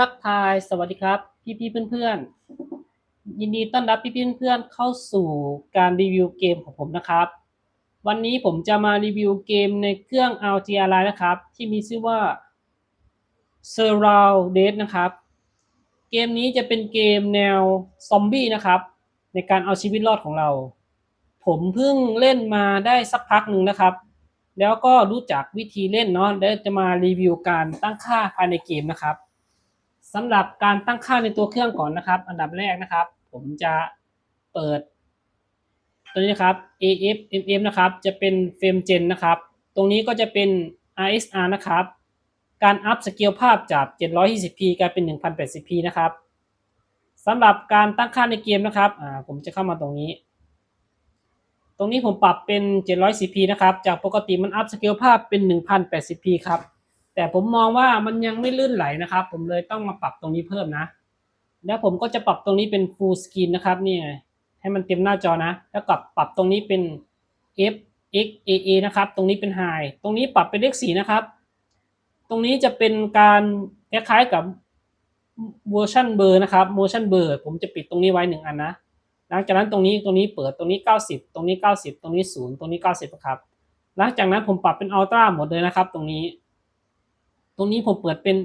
ทักทายสวัสดีครับ พี่พี่ๆเพื่อนๆ ยินดีต้อนรับพี่พี่ๆเพื่อนๆเข้าสู่การรีวิวเกมของผมนะครับ วันนี้ผมจะมารีวิวเกมในเครื่อง RG Ally นะครับ ที่มีชื่อว่า Surround Dead นะครับ เกมนี้จะเป็นเกมแนวซอมบี้นะครับ ในการเอาชีวิตรอดของเรา ผมเพิ่งเล่นมาได้สักพักหนึ่งนะครับ แล้วก็รู้จักวิธีเล่นเนาะเดี๋ยวจะมารีวิวการตั้งค่าภายในเกมนะครับ สำหรับการตั้งค่าในตัวเครื่องก่อนนะครับ อันดับแรกนะครับ ผมจะเปิด ตัวนี้นะครับ AF MM นะครับ จะเป็นเฟรมเจนนะครับ ตรงนี้ก็จะเป็น RSR นะครับ การอัพสเกลภาพจาก 720p กลายเป็น 1080p นะครับสำหรับการตั้งค่าในเกมนะครับ อ่า ผมจะเข้ามาตรงนี้ ตรงนี้ผมปรับเป็น 710p นะครับ จากปกติมันอัพสเกลภาพเป็น 1080p ครับ แต่ผมมองว่ามันยังไม่ลื่นไหลนะครับ ผมเลยต้องมาปรับตรงนี้เพิ่มนะ แล้วผมก็จะปรับตรงนี้เป็น full screen นะครับนี่ไงให้มันเต็มหน้าจอนะ แล้วกับปรับตรงนี้เป็น f x a a นะครับ ตรงนี้เป็น high ตรงนี้ปรับเป็นเลขสีนะครับ ตรงนี้จะเป็นการคล้ายๆกับ version blur นะครับ motion blur ผมจะปิดตรงนี้ไว้หนึ่งอันนะ หลังจากนั้นตรงนี้ตรงนี้เปิดตรงนี้ 90 ตรงนี้ 90 ตรงนี้ 0 ตรงนี้ 90นะครับ หลังจากนั้นผมปรับเป็น ultra หมดเลยนะครับ ตรงนี้ ตรงนี้ผมเปิดเป็น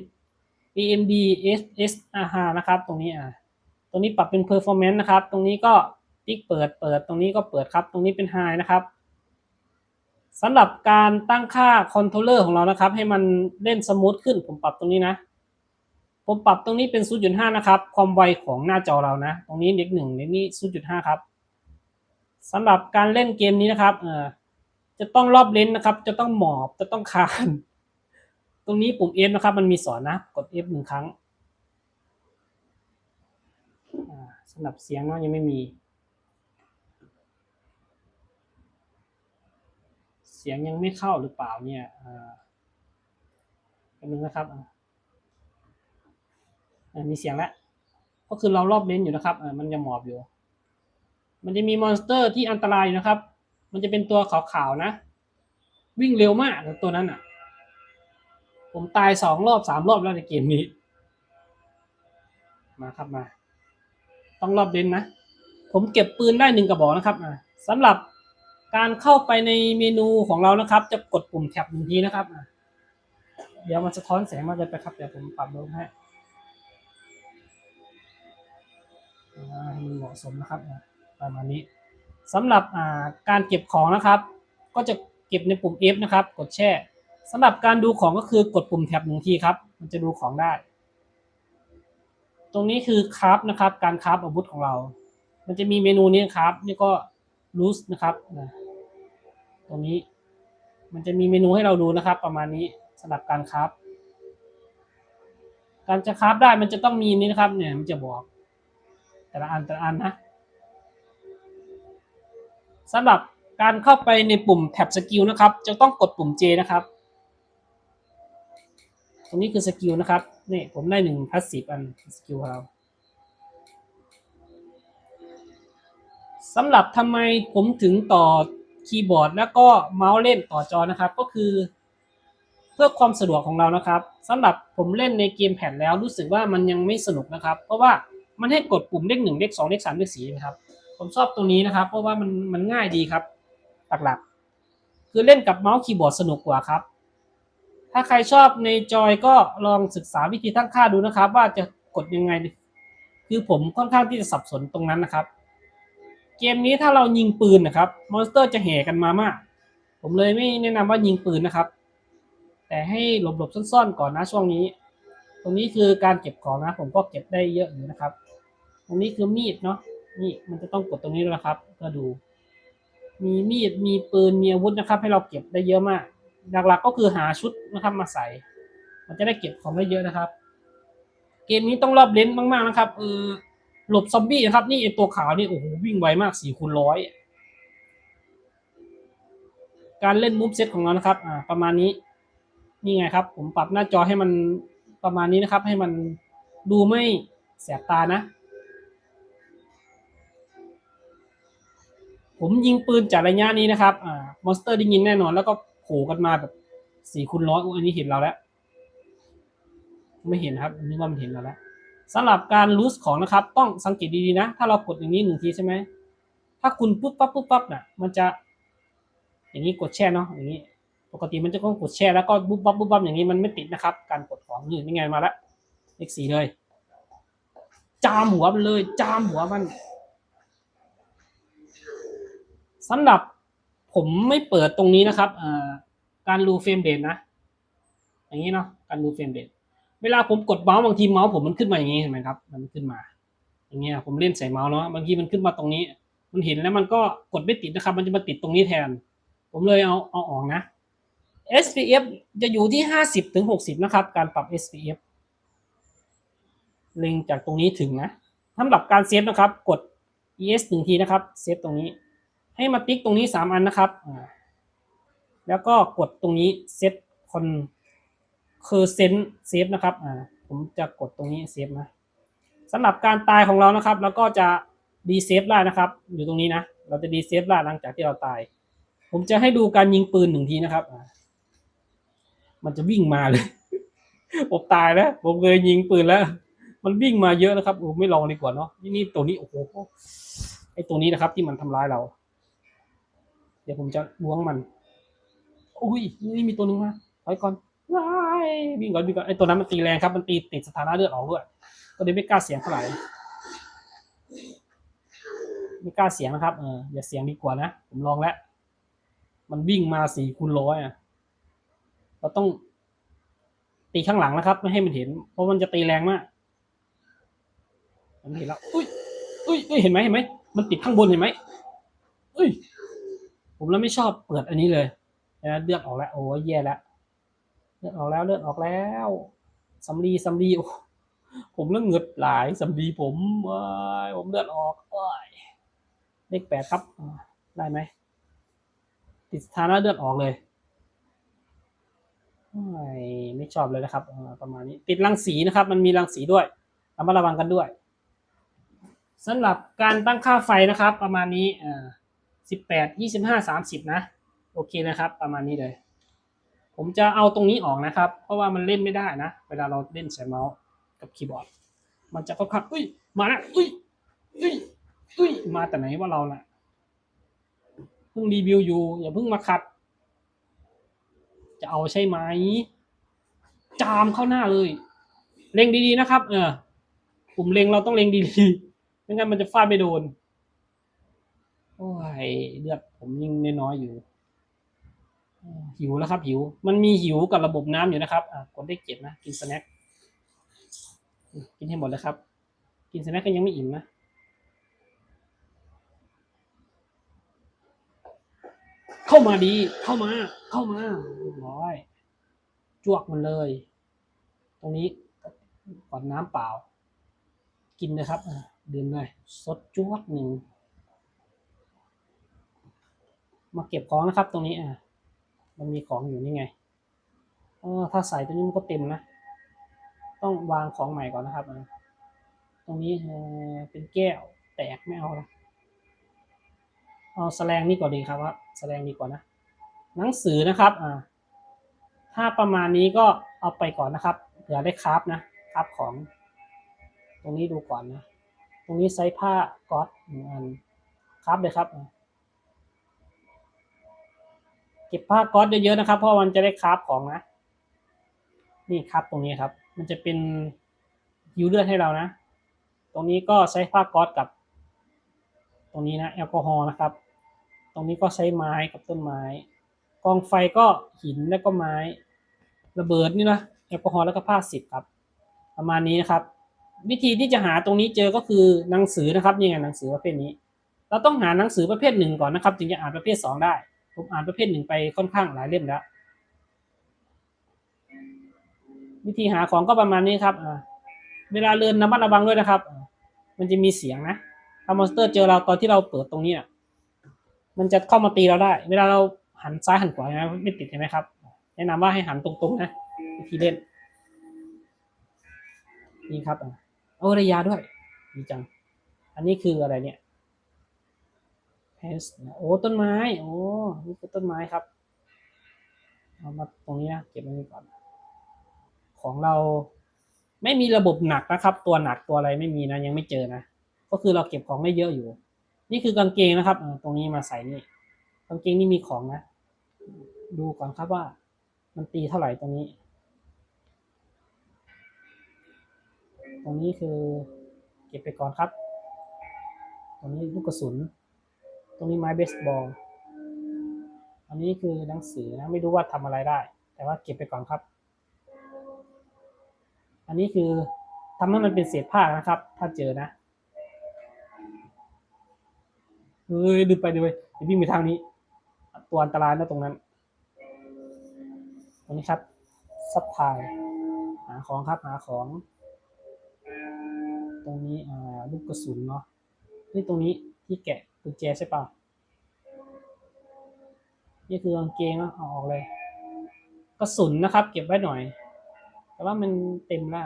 AMD SSR นะครับ ตรงนี้อะตรงนี้ปรับเป็น performance นะครับ ตรงนี้ก็ติ๊กเปิดเปิด ตรงนี้ก็เปิดครับ ตรงนี้เป็น high นะครับสำหรับการตั้งค่าคอนโทรลเลอร์ของเรานะครับ ให้มันเล่นสมูทขึ้น ผมปรับตรงนี้นะ ผมปรับตรงนี้เป็น 0.5 นะครับ ความไวของหน้าจอเรานะ ตรงนี้เด็กหนึ่งเด็กนี้ 0.5 ครับสำหรับการเล่นเกมนี้นะครับเออจะต้องรอบเลนส์นะครับ จะต้องหมอบ จะต้องคาน ตรงนี้ปุ่ม F นะครับ มันมีสอนนะ กด F หนึ่งครั้งสำหรับเสียงเนาะยังไม่มี เสียงยังไม่เข้าหรือเปล่าเนี่ยอ่าแป๊บนึงนะครับอ่ามีเสียงแล้วก็คือเรารอบเลนอยู่นะครับอ่ามันจะหมอบอยู่ มันจะมีมอนสเตอร์ที่อันตรายอยู่นะครับ มันจะเป็นตัวขาวๆนะ วิ่งเร็วมากตัวนั้นอะ ผมตายสองรอบสามรอบแล้วในเกมนี้ มาครับมา ต้องรอบเลนนะ ผมเก็บปืนได้หนึ่งกระบอกนะครับอ่าสำหรับการเข้าไปในเมนูของเรานะครับ จะกดปุ่มแท็บหนึ่งทีนะครับอ่าเดี๋ยวมันสะท้อนแสงมากเลยไปครับเดี๋ยวผมปรับลงให้อ่าให้มันเหมาะสมนะครับประมาณนี้สำหรับอ่าการเก็บของนะครับ ก็จะเก็บในปุ่ม F นะครับ กดแช่ สำหรับการดูของก็คือกดปุ่มแท็บหนึ่งทีครับ มันจะดูของได้ ตรงนี้คือคราฟนะครับ การคราฟอาวุธของเรา มันจะมีเมนูนี้ครับ นี่ก็ loose นะครับนะตรงนี้ มันจะมีเมนูให้เราดูนะครับ ประมาณนี้สำหรับการคราฟการจะคราฟได้มันจะต้องมีนี้นะครับ เนี่ยมันจะบอก แต่ละอันแต่ละอันนะสำหรับการเข้าไปในปุ่มแท็บสกิลนะครับ จะต้องกดปุ่ม J นะครับ ตรงนี้คือสกิลนะครับ นี่ผมได้หนึ่งพัสซีฟอันสกิลเราสำหรับทำไมผมถึงต่อคีย์บอร์ดแล้วก็เมาส์เล่นต่อจอนะครับ ก็คือ เพื่อความสะดวกของเรานะครับสำหรับผมเล่นในเกมแผ่นแล้วรู้สึกว่ามันยังไม่สนุกนะครับ เพราะว่ามันให้กดปุ่มเลขหนึ่งเลขสองเลขสามเลขสี่นะครับ ผมชอบตรงนี้นะครับ เพราะว่ามันมันง่ายดีครับหลักๆ คือเล่นกับเมาส์คีย์บอร์ดสนุกกว่าครับ ถ้าใครชอบในจอยก็ลองศึกษาวิธีตั้งค่าดูนะครับ ว่าจะกดยังไง คือผมค่อนข้างที่จะสับสนตรงนั้นนะครับ เกมนี้ถ้าเรายิงปืนนะครับ มอนสเตอร์จะแห่กันมามาก ผมเลยไม่แนะนำว่ายิงปืนนะครับ แต่ให้หลบๆซ่อนๆก่อนนะช่วงนี้ ตรงนี้คือการเก็บของนะ ผมก็เก็บได้เยอะอยู่นะครับ ตรงนี้คือมีดเนาะนี่มันจะต้องกดตรงนี้ด้วครับเพื่อดู มีมีดมีปืนมีอาวุธนะครับ ให้เราเก็บได้เยอะมาก หลักๆก็คือหาชุดนะครับมาใส่ มันจะได้เก็บของได้เยอะนะครับ เกมนี้ต้องรอบเลนส์มากๆนะครับเออหลบซอมบี้นะครับ นี่ไอตัวขาวนี่โอ้โหวิ่งไวมากสี่คูณร้อยการเล่นมูฟเซตของเรานะครับ อ่า ประมาณนี้ นี่ไงครับ ผมปรับหน้าจอให้มันประมาณนี้นะครับ ให้มันดูไม่แสบตานะ ผมยิงปืนจากระยะนี้นะครับ อ่ามอนสเตอร์ได้ยินแน่นอน แล้วก็ โผล่กันมาแบบสี่คูณร้อยอันนี้เห็นเราแล้ว ไม่เห็นครับนึกว่ามันเห็นเราแล้วสำหรับการรูสของนะครับ ต้องสังเกตดีๆนะ ถ้าเรากดอย่างนี้หนึ่งทีใช่ไหมถ้าคุณปุ๊บปั๊บปุ๊บปั๊บน่ะ มันจะ อย่างนี้กดแช่เนาะอย่างนี้ ปกติมันจะต้องกดแช่แล้วก็ปุ๊บปั๊บปุ๊บปั๊บอย่างนี้มันไม่ติดนะครับ การกดของนี่นี่ไงมาแล้วเลขสี่เลย จามหัวมันเลย จามหัวมันสำหรับ ผมไม่เปิดตรงนี้นะครับการรูเฟรมเดทนะ อย่างนี้เนาะการรูเฟรมเดทเวลาผมกดเมาส์บางทีเมาส์ผมมันขึ้นมาอย่างนี้เห็นไหมครับ มันขึ้นมา อย่างเงี้ยผมเล่นใส่เมาส์เนาะบางทีมันขึ้นมาตรงนี้ มันเห็นแล้วมันก็กดไม่ติดนะครับ มันจะมาติดตรงนี้แทน ผมเลยเอาเอาออกนะ SPF จะอยู่ที่ห้าสิบถึงหกสิบนะครับ การปรับ SPF เล็งจากตรงนี้ถึงนะสำหรับการเซฟนะครับ กด ES หนึ่งทีนะครับ เซฟตรงนี้ ให้มาติ๊กตรงนี้สามอันนะครับ แล้วก็กดตรงนี้เซตคอนคือเซนเซฟนะครับ อ่า ผมจะกดตรงนี้เซฟนะสำหรับการตายของเรานะครับ แล้วก็จะดีเซฟได้นะครับ อยู่ตรงนี้นะ เราจะดีเซฟได้หลังจากที่เราตาย ผมจะให้ดูการยิงปืนหนึ่งทีนะครับ มันจะวิ่งมาเลย ผมตายแล้ว ผมเคยยิงปืนแล้ว มันวิ่งมาเยอะนะครับโอ้ไม่ลองดีกว่าเนาะ นี่ตัวนี้โอ้โห ไอตัวนี้นะครับที่มันทำร้ายเรา เดี๋ยวผมจะล้วงมัน อุ้ยนี่มีตัวหนึ่งมาถอยก่อนว้ายวิ่งก่อนวิ่งก่อนไอตัวนั้นมันตีแรงครับ มันตีติดสถานะเลือดออกด้วยก็เลยไม่กล้าเสียงเท่าไหร่ไม่กล้าเสียงนะครับ เอออย่าเสียงดีกว่านะ ผมลองแล้ว มันวิ่งมาสี่คูณร้อยอะ เราต้อง ตีข้างหลังนะครับ ไม่ให้มันเห็น เพราะมันจะตีแรงมาก มันเห็นแล้ว อุ้ยอุ้ยอุ้ยเห็นไหมเห็นไหม มันติดข้างบนเห็นไหมอุ้ย ผมแล้วไม่ชอบเปิดอันนี้เลยนะเลือดออกแล้วโอ้ยแย่แล้วเลือดออกแล้วเลือดออกแล้วสำลีสำลีผมเรื่องเหงือหลายสำลีผมเอ้ยผมเลือดออกเอ้ยเลขแปดครับได้ไหมติดสถานะเลือดออกเลยไม่ชอบเลยนะครับประมาณนี้ ติดรังสีนะครับ มันมีรังสีด้วยระมัดระวังกันด้วยสำหรับการตั้งค่าไฟนะครับ ประมาณนี้อ่า สิบแปดยี่สิบห้าสามสิบนะ โอเคนะครับ ประมาณนี้เลย ผมจะเอาตรงนี้ออกนะครับ เพราะว่ามันเล่นไม่ได้นะ เวลาเราเล่นใช้เมาส์กับคีย์บอร์ด มันจะค่อนข้างอุ้ย มาแล้วอุ้ยอุ้ยอุ้ย มาแต่ไหนว่าเราน่ะเพิ่งรีวิวอยู่อย่าเพิ่งมาขัด จะเอาใช่ไหม จามเข้าหน้าเลย เล็งดีๆนะครับ เออปุ่มเล็งเราต้องเล็งดีๆ ไม่งั้นมันจะฟาดไม่โดน อ้ยเลือดผมยิ่งน้อยอยู่ หิวแล้วครับ หิว มันมีหิวกับระบบน้ำอยู่นะครับอะกดได้เจ็ดนะ กินสแน็คกินให้หมดเลยครับ กินสแน็คก็ยังไม่อิ่มนะเข้ามาดี เข้ามา เข้ามาร้อยจวกมันเลย ตรงนี้ก่อนน้ำเปล่า กินเลยครับดื่มเลยสดจวดหนึ่ง มาเก็บของนะครับ ตรงนี้อะมันมีของอยู่นี่ไงเออถ้าใส่ตัวนี้มันก็เต็มนะ ต้องวางของใหม่ก่อนนะครับ ตรงนี้เป็นแก้วแตกไม่เอาละเอาแสลงนี่ก่อนดีครับว่าแสลงดีกว่านะ หนังสือนะครับอ่าถ้าประมาณนี้ก็เอาไปก่อนนะครับเผื่อได้คราฟนะคราฟของ ตรงนี้ดูก่อนนะ ตรงนี้ใช้ผ้าก๊อตหนึ่งอันคราฟเลยครับอะ เก็บผ้าก๊อตเยอะๆนะครับ เพราะมันจะได้คราฟของนะ นี่ครับตรงนี้ครับ มันจะเป็นยิวเลือดให้เรานะ ตรงนี้ก็ใช้ผ้าก๊อตกับ ตรงนี้นะแอลกอฮอล์นะครับ ตรงนี้ก็ใช้ไม้กับต้นไม้ กองไฟก็หินแล้วก็ไม้ ระเบิดนี่นะแอลกอฮอล์แล้วก็ผ้าสิบครับ ประมาณนี้นะครับ วิธีที่จะหาตรงนี้เจอก็คือหนังสือนะครับนี่ไงหนังสือประเภทนี้ เราต้องหาหนังสือประเภทหนึ่งก่อนนะครับ ถึงจะอ่านประเภทสองได้ ผมอ่านประเภทหนึ่งไปค่อนข้างหลายเล่มแล้ว วิธีหาของก็ประมาณนี้ครับเวลาเดินระมัดระวังด้วยนะครับ มันจะมีเสียงนะถ้ามอนสเตอร์เจอเราตอนที่เราเปิดตรงนี้นะมันจะเข้ามาตีเราได้ เวลาเราหันซ้ายหันขวานะไม่ติดใช่ไหมครับ แนะนำว่าให้หันตรงๆนะวิธีเล่น นี่ครับอะเอาระยาด้วยดีจัง อันนี้คืออะไรเนี่ย เพสโอ้ต้นไม้ โอ้นี่คือต้นไม้ครับ เอามาตรงนี้นะเก็บไว้นี่ก่อน ของเราไม่มีระบบหนักนะครับ ตัวหนักตัวอะไรไม่มีนะ ยังไม่เจอนะ ก็คือเราเก็บของได้เยอะอยู่ นี่คือกางเกงนะครับตรงนี้มาใส่นี่กางเกงนี่มีของนะ ดูก่อนครับว่า มันตีเท่าไหร่ตรงนี้ ตรงนี้คือ เก็บไปก่อนครับ ตรงนี้ลูกกระสุน ตรงนี้ไม้เบสบอล อันนี้คือหนังสือนะ ไม่รู้ว่าทำอะไรได้ แต่ว่าเก็บไปก่อนครับ อันนี้คือทำให้มันเป็นเศษผ้านะครับ ถ้าเจอนะ เฮ้ยดูไปดูไปเดี๋ยววิ่งไปทางนี้ ตัวอันตรายนะตรงนั้น ตรงนี้ครับ ซับพายหาของครับ หาของ ตรงนี้ อ่า ลูกกระสุนเนาะนี่ตรงนี้ที่แกะ กุญแจใช่ป่ะนี่คือกางเกงเนะเอาออกเลยกระสุนนะครับ เก็บไว้หน่อย แต่ว่ามันเต็มแล้ว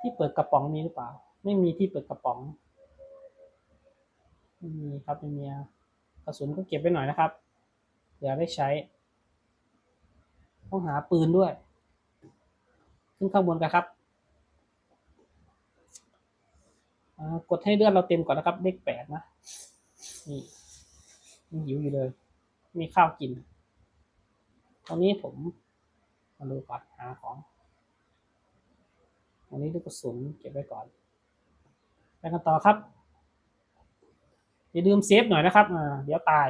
ที่เปิดกระป๋องมีหรือเปล่า ไม่มีที่เปิดกระป๋องไม่มีครับไม่มีอะกระสุนก็เก็บไว้หน่อยนะครับเผื่อได้ใช้ ต้องหาปืนด้วย ขึ้นข้างบนกันครับอ่า กดให้เลือดเราเต็มก่อนนะครับ เลขแปดนะนี่ยังหิวอยู่เลย มีข้าวกิน ตอนนี้ผมมาดูก่อนหาของอันนี้ลูกกระสุนเก็บไว้ก่อน ไปกันต่อครับ อย่าลืมเซฟหน่อยนะครับอ่าเดี๋ยวตาย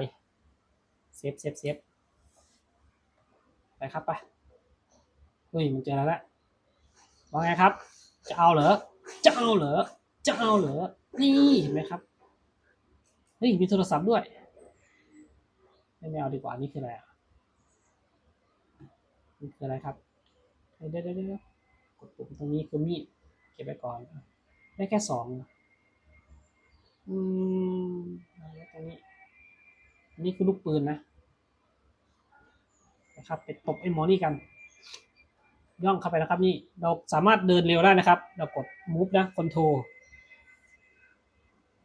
เซฟเซฟเซฟไปครับไปเฮ้ยมันเจอแล้วแหละว่าไงครับ จะเอาเหรอ จะเอาเหรอ จะเอาเหรอ นี่เห็นไหมครับเฮ้ยมีโทรศัพท์ด้วย ไม่เอาดีกว่านี่คืออะไรอะนี่คืออะไรครับเดี๋ยวเดี๋ยวเดี๋ยวกดปุ่มตรงนี้คือมีดเก็บไปก่อน ได้แค่สองอืมเอาไว้ตรงนี้นนี้คือลูกปืนนะนะครับไปตบไอ้หมอนี่กัน ย่องเข้าไปนะครับ นี่เราสามารถเดินเร็วได้นะครับ เรากด move นะ control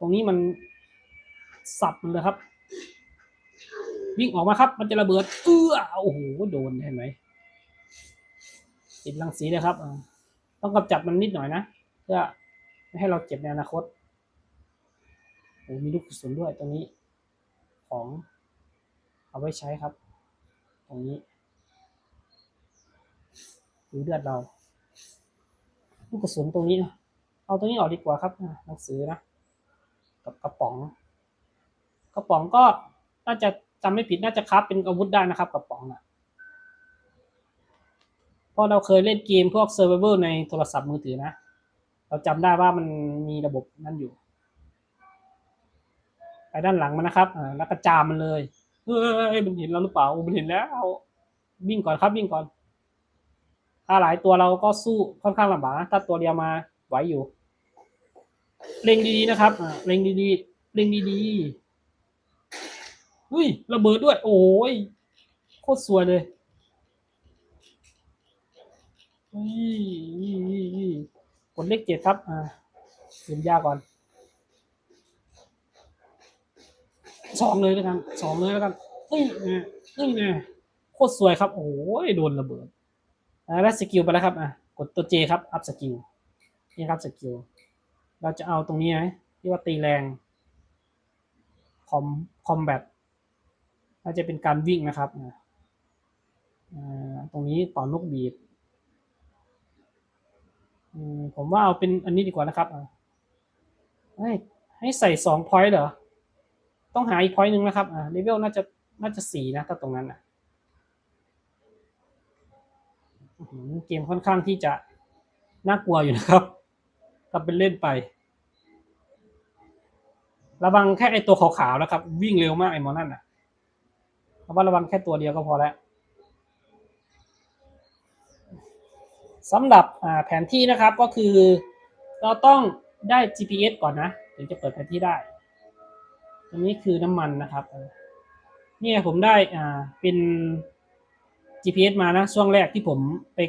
รงนี้มันสับมันเลยครับ วิ่งออกมาครับ มันจะระเบิด เอื้อโอ้โหโดนเห็นไหมติดรังสีเลยครับต้องกำจัดมันนิดหน่อยนะเพื่อไม่ให้เราเจ็บในอนาคตโอ้มีลูกกระสุนด้วยตรงนี้ ของเอาไว้ใช้ครับ ตรงนี้ดูเลือดเรา ลูกกระสุนตรงนี้นะเอาตรงนี้ออกดีกว่าครับหนังสือนะ กับกระป๋อง กระป๋องก็น่าจะจำไม่ผิดน่าจะคับเป็นอาวุธได้นะครับกระป๋องอะเพราะเราเคยเล่นเกมพวกเซอร์ไวเวอร์ในโทรศัพท์มือถือนะ เราจำได้ว่ามันมีระบบนั่นอยู่ ไปด้านหลังมันนะครับแล้วก็จามมันเลยเฮ้ยมันเห็นเราหรือเปล่าโอ้มันเห็นแล้ววิ่งก่อนครับวิ่งก่อน ถ้าหลายตัวเราก็สู้ค่อนข้างลำบากนะถ้าตัวเดียวมาไหวอยู่ เล็งดีๆนะครับอ่าเล็งดีๆเล็งดีๆอุ้ยระเบิดด้วย โอ้ยโคตรสวยเลยอุ้ยกดเลขเจ็ดครับ อ่าดื่มยาก่อนสองเลยแล้วกันสองเลยแล้วกันนี่ไงนี่ไงโคตรสวยครับ โอ้ยโดนระเบิดอ่าได้สกิลไปแล้วครับ อะกดตัวเจครับ อัพสกิลนี่ครับสกิล เราจะเอาตรงนี้ไหมที่ว่าตีแรงคอมคอมแบทน่าจะเป็นการวิ่งนะครับตรงนี้ต่อนกบีดผมว่าเอาเป็นอันนี้ดีกว่านะครับให้ให้ใส่สองพอยต์เหรอ ต้องหาอีกพอยต์หนึ่งนะครับเลเวลน่าจะน่าจะสี่นะถ้าตรงนั้นอะเกมค่อนข้างที่จะน่ากลัวอยู่นะครับ ทำเป็นเล่นไป ระวังแค่ไอตัวขาวๆแล้วครับ วิ่งเร็วมากไอมอนั่นอะเพราะว่าระวังแค่ตัวเดียวก็พอแล้วสำหรับแผนที่นะครับก็คือเราต้องได้ GPS ก่อนนะ ถึงจะเปิดแผนที่ได้ อันนี้คือน้ำมันนะครับนี่ผมได้อ่าเป็น GPS มานะช่วงแรกที่ผมไป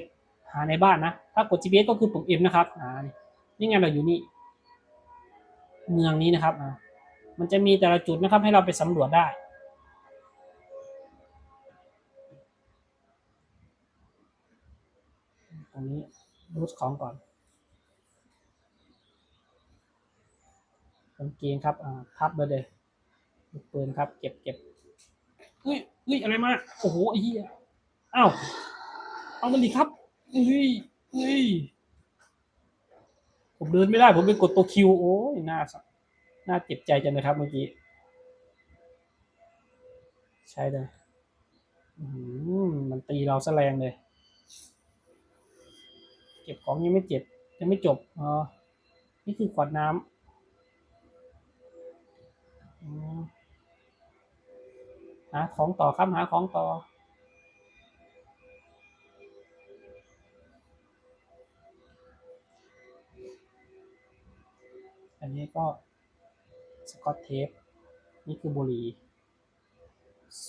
หาในบ้านนะ ถ้ากด GPS ก็คือปุ่ม M นะครับอ่านี่ นี่ไงเราอยู่นี่ เมืองนี้นะครับมันจะมีแต่ละจุดนะครับให้เราไปสำรวจได้ตรงนี้รูดของก่อนกางเกงครับอ่าพับไปเลยปืนครับ เก็บเก็บอุ้ยอุ้ยอะไรมา โอ้โหไอ้เหี้ยอ้าวเอามันดิครับอุ้ยอุ้ย ผมเดินไม่ได้ ผมไปกดตัวคิวโอ้ยน่าสน่าเจ็บใจจังเลยครับเมื่อกี้ ใช่เลยมันตีเราแสแรงเลย เก็บของยังไม่เจ็บ ยังไม่จบอ๋อนี่คือขวดน้ำหาของต่อครับหาของต่อ อันนี้ก็สกอตเทปนี่คือบุหรี่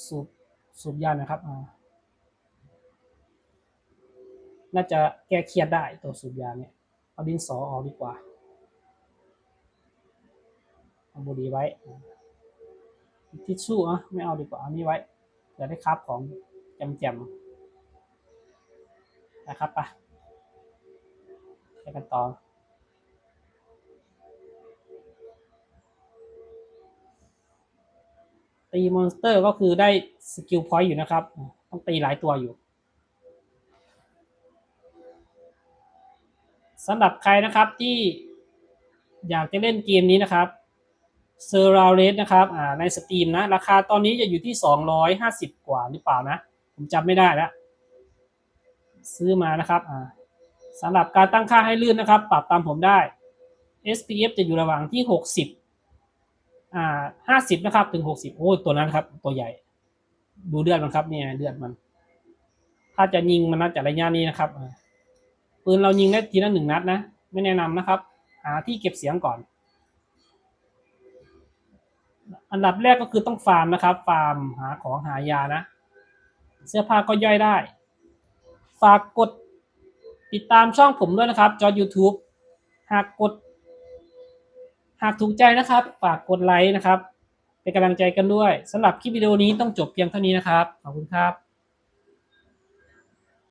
สูบสูบยานะครับอ่าน่าจะแก้เครียดได้ตัวสูบยาเนี่ย เอาดินสอออกดีกว่า เอาบุหรี่ไว้ ทิชชู่อะไม่เอาดีกว่า เอานี้ไว้จะได้คาบของแจมนะครับปะไปกันต่อ ตีมอนสเตอร์ก็คือได้สกิลพอยต์อยู่นะครับ ต้องตีหลายตัวอยู่สำหรับใครนะครับที่อยากจะเล่นเกมนี้นะครับเซอร์ราเรสนะครับอ่าในสตรีมนะ ราคาตอนนี้จะอยู่ที่สองร้อยห้าสิบกว่าหรือเปล่านะ ผมจำไม่ได้แล้ว ซื้อมานะครับอ่าสำหรับการตั้งค่าให้ลื่นนะครับ ปรับตามผมได้ SPF จะอยู่ระหว่างที่หกสิบ อ่าห้าสิบนะครับ ถึงหกสิบโอ้ตัวนั้นครับ ตัวใหญ่ ดูเลือดมันครับเนี่ยเลือดมัน ถ้าจะยิงมันน่าจะระยะนี้นะครับปืนเรายิงได้ทีละหนึ่งนัดนะไม่แนะนำนะครับ หาที่เก็บเสียงก่อน อันดับแรกก็คือต้องฟาร์มนะครับ ฟาร์มหาของหายานะ เสื้อผ้าก็ย่อยได้ ฝากกดติดตามช่องผมด้วยนะครับ จอ YouTube หากกดากถูกใจนะครับ ฝากกดไลค์นะครับ เป็นกำลังใจกันด้วยสำหรับคลิปวิดีโอนี้ต้องจบเพียงเท่านี้นะครับ ขอบคุณครับ